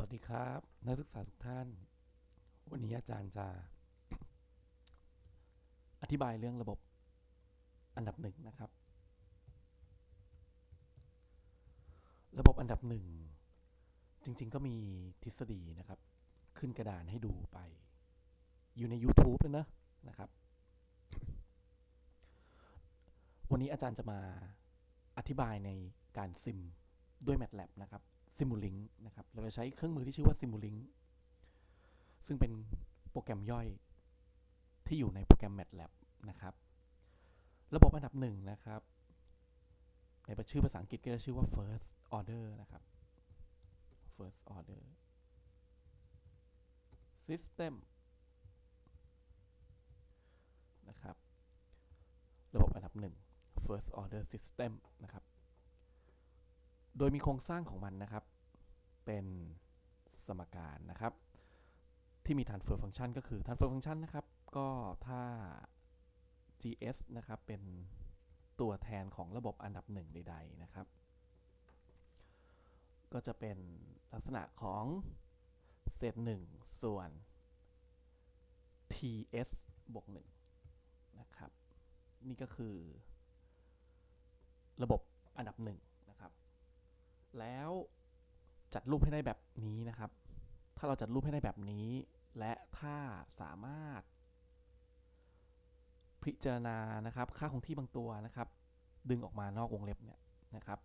วัสดีครับ นักศึกษาทุกท่าน วันนี้อาจารย์จะอธิบายเรื่องระบบอันดับหนึ่งนะครับ ระบบอันดับหนึ่งจริง ๆ ก็มีทฤษฎีนะครับ ขึ้นกระดานให้ดูไป อยู่ใน YouTube แล้วนะนะครับ วันนี้อาจารย์จะมาอธิบายในการซิมด้วย MATLAB นะครับ Simulink นะครับ เราจะใช้เครื่องมือที่ชื่อว่า Simulink ซึ่งเป็นโปรแกรมย่อยที่อยู่ในโปรแกรม MATLAB นะครับ ระบบอันดับหนึ่งนะครับ ในชื่อภาษาอังกฤษก็จะชื่อว่า first order นะครับ first order system นะครับ ระบบอันดับหนึ่ง first order system นะครับ โดยมีโครงสร้างของมันนะครับ เป็นสมการนะครับ ที่มี transfer function ก็คือ transfer function นะครับ ก็ถ้า gs นะครับ เป็นตัวแทนของระบบอันดับหนึ่งใดๆนะครับ ก็จะเป็นลักษณะของเศษหนึ่งส่วน ts บวกหนึ่งนะครับ นี่ก็คือ ระบบอันดับหนึ่งนะครับ แล้ว จัดรูปให้ได้แบบนี้นะครับ ถ้าเราจัดรูปให้ได้แบบนี้ และถ้าสามารถ พิจารณานะครับ ค่าคงที่บางตัวนะครับ ดึงออกมานอกวงเล็บเนี่ยนะครับ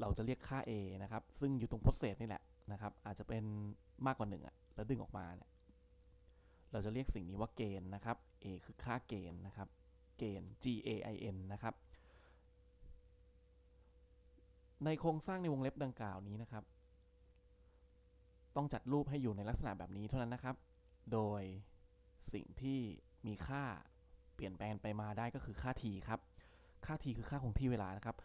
เราจะเรียกค่า a นะครับ ซึ่งอยู่ตรงพจน์เศษนี่แหละนะครับ อาจจะเป็นมากกว่า1อะแล้วดึงออกมาเนี่ยเราจะเรียกสิ่งนี้ว่าเกณฑ์นะครับ a คือค่าเกณฑ์นะครับ เกณฑ์ g a i n นะครับ ในโครงสร้างในวงเล็บดังกล่าวนี้นะครับ ต้องจัดรูปให้อยู่ในลักษณะแบบนี้เท่านั้นนะครับ โดยสิ่งที่มีค่าเปลี่ยนแปลงไปมาได้ก็คือค่า t ครับ ค่า t คือค่าคงที่เวลานะครับ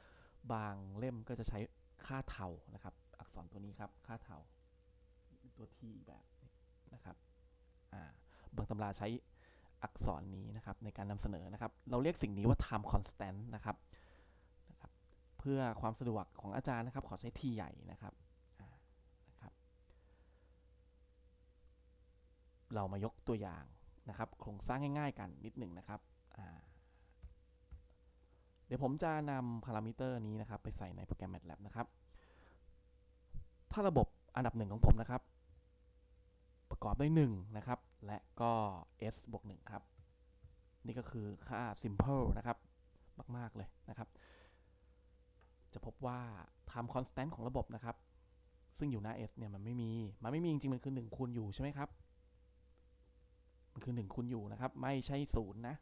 บางเล่มก็จะใช้ค่าเท่านะครับ อักษรตัวนี้ครับค่าเท่าตัว t แบบนะครับบางตำราใช้อักษรนี้นะครับในการนำเสนอนะครับ เราเรียกสิ่งนี้ว่า time constant นะครับ เพื่อความสะดวกของอาจารย์นะครับ ขอใช้ t ใหญ่นะครับนะครับ เรามายกตัวอย่างนะครับ โครงสร้างง่ายๆกันนิดหนึ่งนะครับเดี๋ยวผมจะนำพารามิเตอร์นี้นะครับ ไปใส่ในโปรแกรม MATLAB นะครับ ถ้าระบบอันดับหนึ่งของผมนะครับ ประกอบด้วย1นะครับ และก็ s บวก1ครับ นี่ก็คือค่า simple นะครับ มาก ๆ เลยนะครับ จะพบว่า time constant ของระบบนะครับ ซึ่งอยู่หน้า s เนี่ยมันไม่มี มันไม่มีจริงๆ มันคือ 1คูณอยู่ใช่ไหมครับ มันคือ 1คูณอยู่นะครับ ไม่ใช่0นะ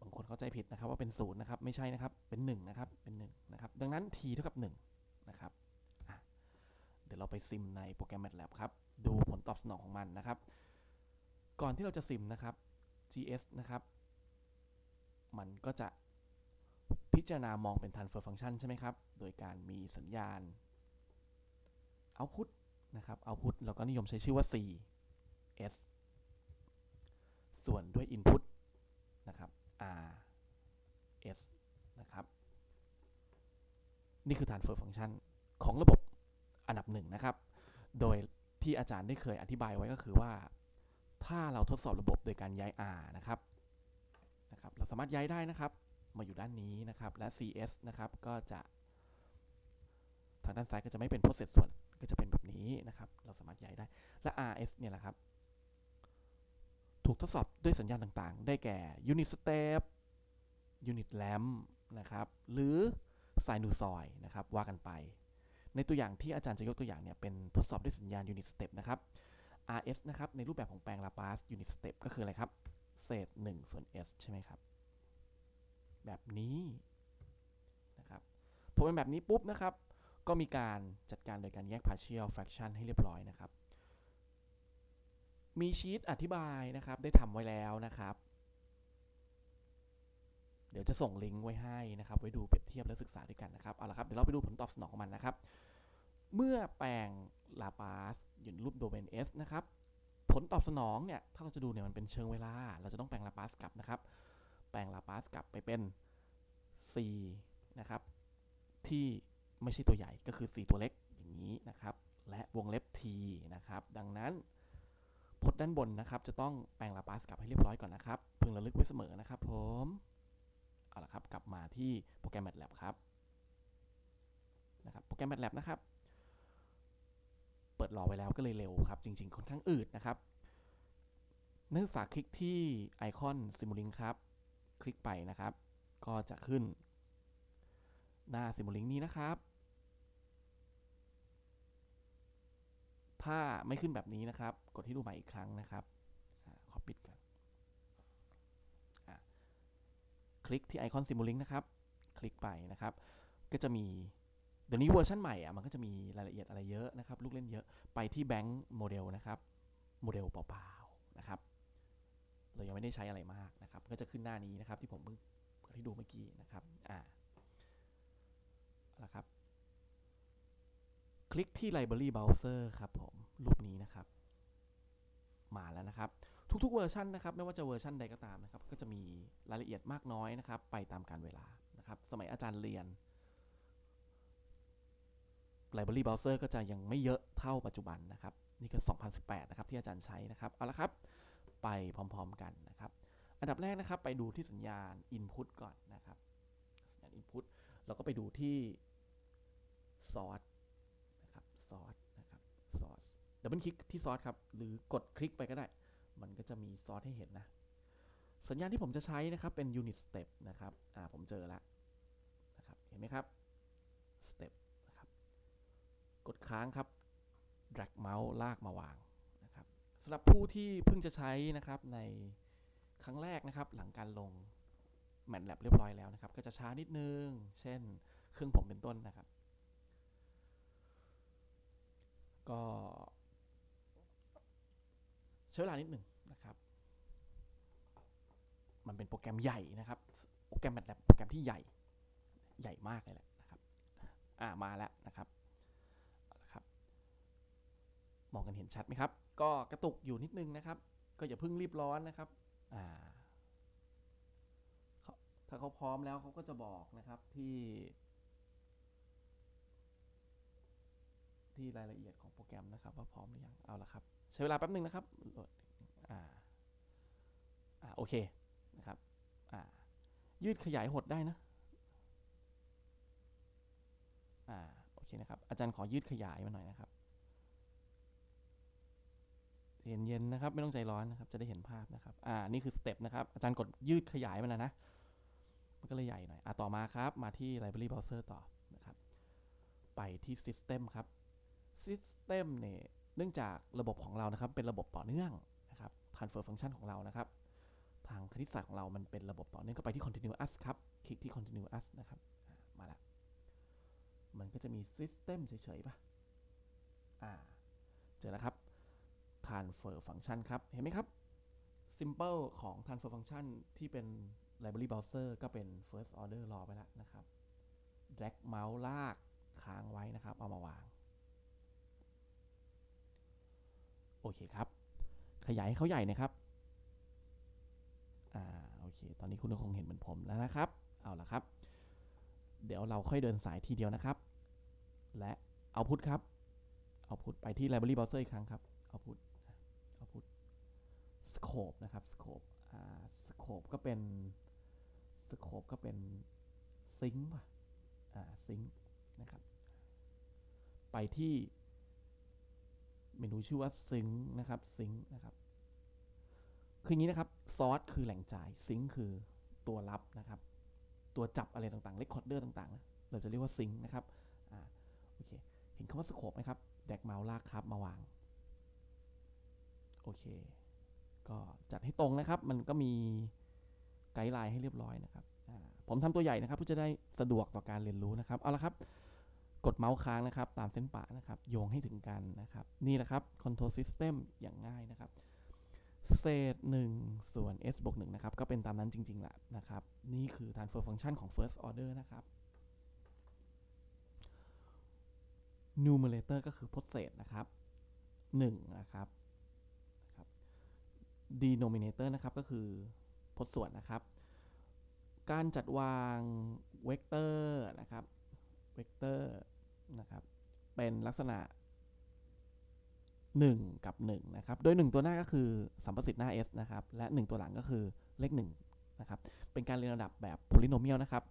บางคนเข้าใจผิดนะครับว่าเป็น0นะครับ ไม่ใช่นะครับ เป็น1นะครับ เป็น1นะครับ ดังนั้น t เท่ากับ1นะครับ เดี๋ยวเราไปซิมในโปรแกรม MATLAB ครับ ดูผลตอบสนองของมันนะครับ ก่อนที่เราจะซิมนะครับ gs นะครับ มันก็จะ จารณามองเป็น transfer function ใช่ไหมครับ โดยการมีสัญญาณ output นะครับ output เราก็นิยมใช้ชื่อว่า c s ส่วนด้วย input นะครับ r s นะครับ นี่คือ transfer function ของระบบอันดับหนึ่งนะครับ โดยที่อาจารย์ได้เคยอธิบายไว้ก็คือว่า ถ้าเราทดสอบระบบโดยการย้าย r นะครับนะครับ เราสามารถย้ายได้นะครับ มาอยู่ด้านนี้นะครับ และ cs นะครับก็จะทางด้านซ้ายก็จะไม่เป็น process ส่วนก็จะเป็นแบบนี้นะครับ เราสามารถย้ายได้ และ rs เนี่ยแหละครับ ถูกทดสอบด้วยสัญญาณต่างๆ ได้แก่ unit step unit lamp นะครับ หรือ sinusoid นะครับ ว่ากันไป ในตัวอย่างที่อาจารย์จะยกตัวอย่างเนี่ย เป็นทดสอบด้วยสัญญาณ unit step นะครับ rs นะครับ ในรูปแบบของแปลง Laplace unit step ก็คืออะไรครับ เศษ 1 ส่วน s ใช่ไหมครับ แบบนี้นะครับพอเป็นแบบนี้ปุ๊บนะครับ ก็มีการจัดการโดยการแยก partial fraction ให้เรียบร้อยนะครับ มีชีตอธิบายนะครับ ได้ทำไว้แล้วนะครับ เดี๋ยวจะส่งลิงก์ไว้ให้นะครับ ไว้ดูเปรียบเทียบและศึกษาด้วยกันนะครับ เอาละครับ เดี๋ยวเราไปดูผลตอบสนองของมันนะครับ เมื่อแปลง Laplace อยู่ในรูปโดเมน S นะครับ ผลตอบสนองเนี่ย ถ้าเราจะดูเนี่ยมันเป็นเชิงเวลา เราจะต้องแปลง Laplace กลับนะครับ แปลง Laplace กลับไปเป็น c นะครับ ที่ไม่ใช่ตัวใหญ่ก็คือ4ตัวเล็กอย่างนี้นะครับ และวงเล็บ t นะครับ ดังนั้นพจน์ด้านบนนะครับ จะต้องแปลงลาปาสกลับให้เรียบร้อยก่อนนะครับ พึงระลึกไว้เสมอนะครับผม เอาละครับ กลับมาที่โปรแกรม MATLAB ครับนะครับ โปรแกรม MATLAB นะครับ เปิดรอไว้แล้วก็เลยเร็วครับ จริง ๆ ค่อนข้างอืดนะครับนักศึกษาคลิกที่ไอคอน Simulink ครับ คลิกไปนะครับ ก็จะขึ้น หน้า Simulink นี้นะครับ ถ้าไม่ขึ้นแบบนี้นะครับ กดที่ดูใหม่อีกครั้งนะครับอขอปิดก่อนอคลิกที่ไอคอน Simulink นะครับ คลิกไปนะครับ ก็จะมีเดี๋ยวนี้เวอร์ชันใหม่อะมันก็จะมีรายละเอียดอะไรเยอะนะครับ ลูกเล่นเยอะไปที่แบงค์โมเดลนะครับโมเดลเปล่าๆนะครับ เรายังไม่ได้ใช้อะไรมากนะครับ ก็จะขึ้นหน้านี้นะครับที่ผมเพิ่งเปิดให้ดูเมื่อกี้นะครับอ่าเอาละครับ คลิกที่ Library Browser ครับผมรูปนี้นะครับ มาแล้วนะครับ ทุกๆเวอร์ชันนะครับ ไม่ว่าจะเวอร์ชันใดก็ตามนะครับ ก็จะมีรายละเอียดมากน้อยนะครับ ไปตามการเวลานะครับ สมัยอาจารย์เรียน Library Browser ก็จะยังไม่เยอะเท่าปัจจุบันนะครับ นี่ก็ 2018 นะครับ ที่อาจารย์ใช้นะครับ เอาละครับ ไปพร้อมๆกันนะครับ อันดับแรกนะครับไปดูที่สัญญาณ Input ก่อนนะครับ สัญญาณ Input เราก็ไปดูที่ Source นะครับ Source นะครับ Source ดับเบิลคลิกที่ Source ครับ หรือกดคลิกไปก็ได้ มันก็จะมี Source ให้เห็นนะ สัญญาณที่ผมจะใช้นะครับเป็น Unit Step นะครับ อ่าผมเจอแล้วนะครับ เห็นไหมครับ Step นะครับ กดค้างครับ drag เมาส์ลากมาวาง สำหรับผู้ที่เพิ่งจะใช้นะครับในครั้งแรกนะครับ หลังการลง MATLAB เรียบร้อยแล้วนะครับ ก็จะช้านิดนึง เช่นเครื่องผมเป็นต้นนะครับ ก็ใช้เวลานิดหนึ่งนะครับ มันเป็นโปรแกรมใหญ่นะครับ โปรแกรม MATLAB โปรแกรมที่ใหญ่ใหญ่มากเลยแหละนะครับ อ่ามาแล้วนะครับเอาละครับ มองกันเห็นชัดไหมครับ ก็กระตุกอยู่นิดนึงนะครับ ก็อย่าเพิ่งรีบร้อนนะครับอ่าถ้าเขาพร้อมแล้วเขาก็จะบอกนะครับที่ ที่รายละเอียดของโปรแกรมนะครับ ว่าพร้อมหรือยังเอาละครับ ใช้เวลาแป๊บหนึงนะครับโหลดอ่าอ่าโอเคนะครับอ่ายืดขยายหดได้นะอ่าโอเคนะครับ อาจารย์ขอยืดขยายมาหน่อยนะครับ เย็นๆนะครับ ไม่ต้องใจร้อนนะครับ จะได้เห็นภาพนะครับ อ่า นี่คือสเต็ปนะครับ อาจารย์กดยืดขยายมันนะนะ มันก็เลยใหญ่หน่อย อ่าต่อมาครับ มาที่ Library Browser ต่อนะครับ ไปที่ System ครับ System เนี่ยเนื่องจากระบบของเรานะครับ เป็นระบบต่อเนื่องนะครับ Transfer Function ของเรานะครับ ทางคณิตศาสตร์ของเรามันเป็นระบบต่อเนื่องก็ไปที่ Continuous ครับ คลิกที่ Continuous นะครับอ่ามาละ มันก็จะมี System เฉยๆป่ะ อ่า เจอแล้วครับ transfer function ครับ เห็นไหมครับ simple ของ transfer function ที่เป็น library browser ก็เป็น first order รอไปแล้วนะครับ drag mouse ลากค้างไว้นะครับ เอามาวาง โอเคครับ ขยายเขาใหญ่นะครับ อ่า โอเค ตอนนี้คุณก็คงเห็นเหมือนผมแล้วนะครับ เอาละครับ เดี๋ยวเราค่อยเดินสายทีเดียวนะครับ และเอาพุทครับ เอาพุทไปที่ library browser อีกครั้งครับ เอาพุท scope นะครับ scope อ่า scope ก็เป็น scope ก็เป็น sync ป่ะอ่า sync นะครับ ไปที่เมนูชื่อว่า sync นะครับ sync นะครับคืออย่างนี้นะครับ source คือแหล่งจ่าย sync คือตัวรับนะครับ ตัวจับอะไรต่างๆ recorder ต่างๆนะเราจะเรียกว่า sync นะครับอ่าโอเคเห็นคำว่า scope ไหมครับ แดกเมาส์ลากครับมาวาง โอเค ก็จัดให้ตรงนะครับ มันก็มีไกด์ไลน์ให้เรียบร้อยนะครับ ผมทำตัวใหญ่นะครับเพื่อจะได้สะดวกต่อการเรียนรู้นะครับ เอาละครับ กดเมาส์ค้างนะครับ ตามเส้นปะนะครับ โยงให้ถึงกันนะครับ นี่แหละครับ control system อย่างง่ายนะครับ เศษ 1 ส่วน s บวก1นะครับ ก็เป็นตามนั้นจริงๆแหละนะครับ นี่คือ transfer function ของ first order นะครับ numerator ก็คือพจน์เศษนะครับ1นะครับนะครับ denominator นะครับ ก็คือพจน์ส่วนนะครับ การจัดวางเวกเตอร์นะครับ เวกเตอร์นะครับ เป็นลักษณะ 1 กับ 1 นะครับ โดย 1 ตัวหน้าก็คือสัมประสิทธิ์หน้า s นะครับ และ 1 ตัวหลังก็คือเลข 1 นะครับ เป็นการเรียงลำดับแบบ polynomial นะครับ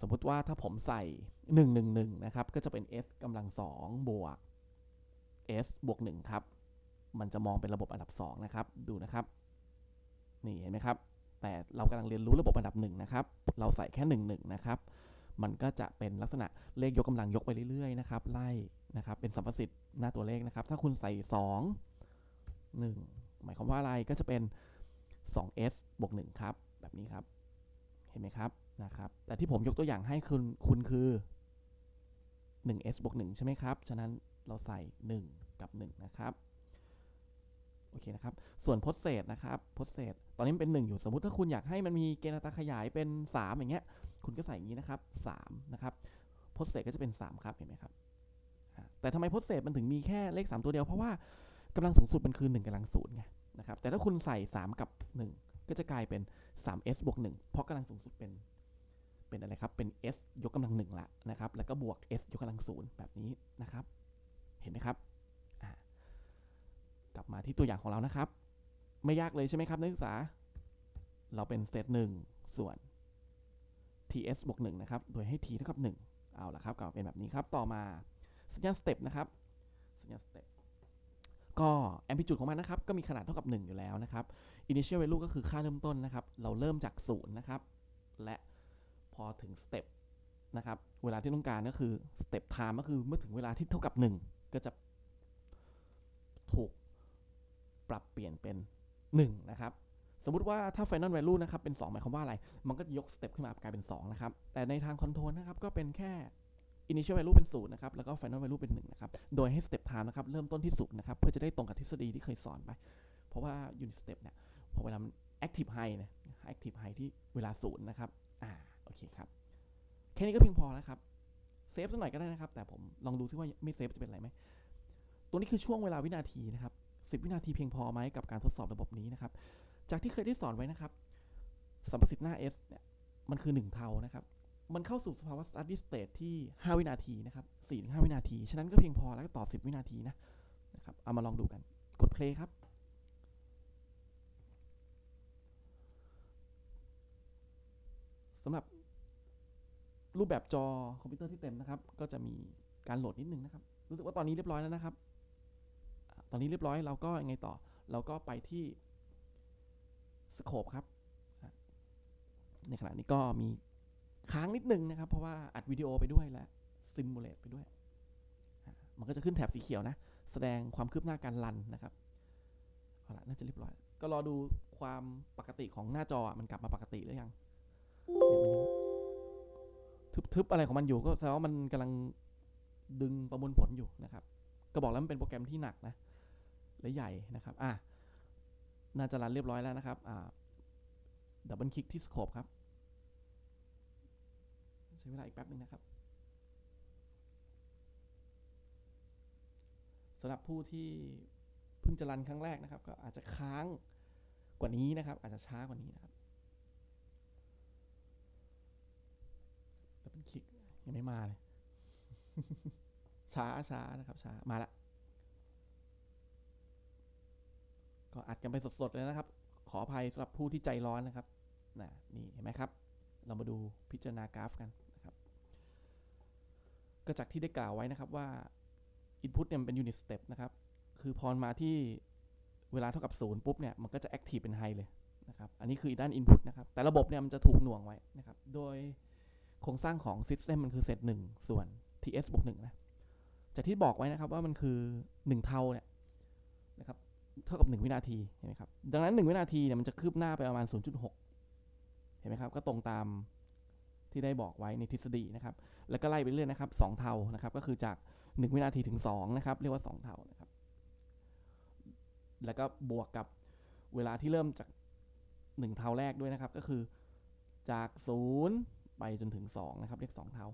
สมมุติว่าถ้าผมใส่ 1 1 1 นะครับ ก็จะเป็น s กำลัง2บวก s บวก 1 ครับ มันจะมองเป็นระบบอันดับ 2 นะครับ ดูนะครับ นี่เห็นไหมครับ แต่เรากำลังเรียนรู้ระบบอันดับ1นะครับ เราใส่แค่ 1 1 นะครับ มันก็จะเป็นลักษณะเลขยกกำลังยกไปเรื่อยๆนะครับ ไล่นะครับ เป็นสัมประสิทธิ์หน้าตัวเลขนะครับ ถ้าคุณใส่ 2 1 หมายความว่าอะไร ก็จะเป็น 2s บวก1ครับ แบบนี้ครับ เห็นไหมครับ นะครับ แต่ที่ผมยกตัวอย่างให้คุณคุณคือ 1s บวก1ใช่ไหมครับ ฉะนั้นเราใส่ 1 กับ 1 นะครับ โอเคนะครับ ส่วนพจน์เศษนะครับพจน์เศษ ตอนนี้มันเป็น 1 อยู่ สมมุติถ้าคุณอยากให้มันมีเกณฑ์อัตราขยายเป็น 3 อย่างเงี้ย คุณก็ใส่อย่างนี้นะครับ3นะครับพจน์เศษก็จะเป็น 3 ครับเห็นไหมครับ แต่ทำไมพจน์เศษมันถึงมีแค่เลข 3 ตัวเดียว เพราะว่ากำลังสูงสุดมันคือ1กำลังศูนย์ไงนะครับ แต่ถ้าคุณใส่ 3 กับ 1 ก็จะกลายเป็น 3s บวก1เพราะกำลังสูงสุดเป็นเป็นอะไรครับ เป็น s ยกกำลังหนึ่งละนะครับ แล้วก็บวก s ยกกำลังศูนย์แบบนี้นะครับ เห็นไหมครับ กลับมาที่ตัวอย่างของเรานะครับ ไม่ยากเลยใช่ไหมครับนักศึกษา เราเป็นเซตหนึ่งส่วน ts บวก1นะครับ โดยให้ t เท่ากับ 1 เอาละครับกลับมาเป็นแบบนี้ครับ ต่อมาสัญญาณสเต็ปนะครับ สัญญาณสเต็ปก็แอมพลิจูดของมันนะครับ ก็มีขนาดเท่ากับ 1 อยู่แล้วนะครับ initial value ก็คือค่าเริ่มต้นนะครับ เราเริ่มจาก 0 นะครับ และพอถึงสเต็ปนะครับ เวลาที่ต้องการก็คือสเต็ปไทม์ก็คือเมื่อถึงเวลาที่เท่ากับ 1 ก็จะถูก ปรับเปลี่ยนเป็น1นะครับสมมุติว่าถ้า final value นะครับเป็น 2 หมายความว่าอะไร มันก็จะยกสเต็ปขึ้นมากลายเป็น2นะครับ แต่ในทางคอนโทรลนะครับก็เป็นแค่ initial value เป็น0นะครับ แล้วก็ final value เป็น1นะครับ โดยให้ step time นะครับเริ่มต้นที่0นะครับ เพื่อจะได้ตรงกับทฤษฎีที่เคยสอนไป เพราะว่า unit step เนี่ยพอเวลามัน active high เนี่ย active high ที่เวลา0นะครับ อ่า โอเคครับ แค่นี้ก็เพียงพอแล้วครับ เซฟสักหน่อยก็ได้นะครับ แต่ผมลองดูซิว่าไม่เซฟจะเป็นอะไรไหม ตัวนี้คือช่วงเวลาวินาทีนะครับ 10 วินาทีเพียงพอไหมกับการทดสอบระบบนี้นะครับ จากที่เคยได้สอนไว้นะครับสัมประสิทธิ์หน้า S เนี่ยมันคือ 1 เท่านะครับ มันเข้าสู่สภาวะ steady state ที่ 5 วินาทีนะครับ4-5 วินาที ฉะนั้นก็เพียงพอแล้วก็ต่อ 10 วินาทีนะนะครับ เอามาลองดูกัน กด play ครับ สำหรับรูปแบบจอคอมพิวเตอร์ที่เต็มนะครับ ก็จะมีการโหลดนิดนึงนะครับ รู้สึกว่าตอนนี้เรียบร้อยแล้วนะครับ อ่าตอนนี้เรียบร้อยเราก็ยังไงต่อ เราก็ไปที่สโคปครับในขณะนี้ก็มีค้างนิดนึงนะครับ เพราะว่าอัดวิดีโอไปด้วยและซิมูเลตไปด้วย มันก็จะขึ้นแถบสีเขียวนะ แสดงความคืบหน้าการรันนะครับเอาละน่าจะเรียบร้อย ก็รอดูความปกติของหน้าจอมันกลับมาปกติหรือยังเนี่ยมันยังทึบๆอะไรของมันอยู่ก็แสดงว่ามันกำลังดึงประมวลผลอยู่นะครับ ก็บอกแล้วมันเป็นโปรแกรมที่หนักนะ และใหญ่นะครับอะน่าจะรันเรียบร้อยแล้วนะครับอ่าดับเบิลคลิกที่สโคปครับใช้เวลาอีกแป๊บหนึ่งนะครับสำหรับผู้ที่เพิ่งจะรันครั้งแรกนะครับ ก็อาจจะค้างกว่านี้นะครับ อาจจะช้ากว่านี้นะครับดับเบิลคลิกยังไม่มาเลยช้าช้านะครับช้ามาละ ก็อัดกันไปสดๆเลยนะครับ ขออภัยสำหรับผู้ที่ใจร้อนนะครับนะนี่เห็นไหมครับ เรามาดูพิจารณากราฟกันนะครับ ก็จากที่ได้กล่าวไว้นะครับว่า Input เนี่ยมันเป็น Unit Step นะครับ คือพอมาที่เวลาเท่ากับศูนย์ปุ๊บเนี่ยมันก็จะ Active เป็น High เลยนะครับ อันนี้คือด้าน Input นะครับ แต่ระบบเนี่ยมันจะถูกหน่วงไว้นะครับ โดยโครงสร้างของ System มันคือเซตหนึ่งส่วน ts บวกหนึ่งนะ จากที่บอกไว้นะครับว่ามันคือ 1 เท่าเนี่ยนะครับ เท่ากับ 1 วินาทีเห็นไหมครับดังนั้น 1 วินาทีเนี่ยมันจะคืบหน้าไปประมาณ 0.6 เห็นไหมครับ ก็ตรงตามที่ได้บอกไว้ในทฤษฎีนะครับ แล้วก็ไล่ไปเรื่อยนะครับ 2 เท่านะครับ ก็คือจาก 1 วินาทีถึง2นะครับ เรียกว่า 2 เท่านะครับ แล้วก็บวกกับเวลาที่เริ่มจาก 1 เท่าแรกด้วยนะครับ ก็คือจาก 0 ไปจนถึง2นะครับ เรียก 2 เท่า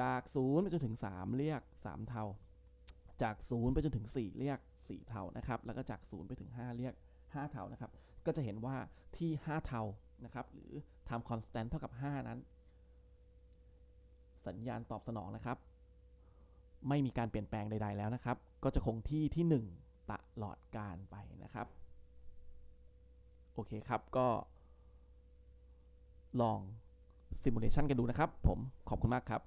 จาก 0 ไปจนถึง 3 เรียก 3 เท่า จาก 0 ไปจนถึง 4 เรียก 4 เท่านะครับ แล้วก็จาก 0 ไปถึง 5 เรียก 5 เท่านะครับ ก็จะเห็นว่าที่ 5 เท่านะครับ หรือ time constant เท่ากับ 5 นั้นสสัญญาณตอบสนองนะครับ ไม่มีการเปลี่ยนแปลงใด ๆ แล้วนะครับ ก็จะคงที่ที่ 1 ตลอดการไปนะครับ โอเคครับ ก็ ลองซิมูเลชันกันดูนะครับ ผมขอบคุณมากครับ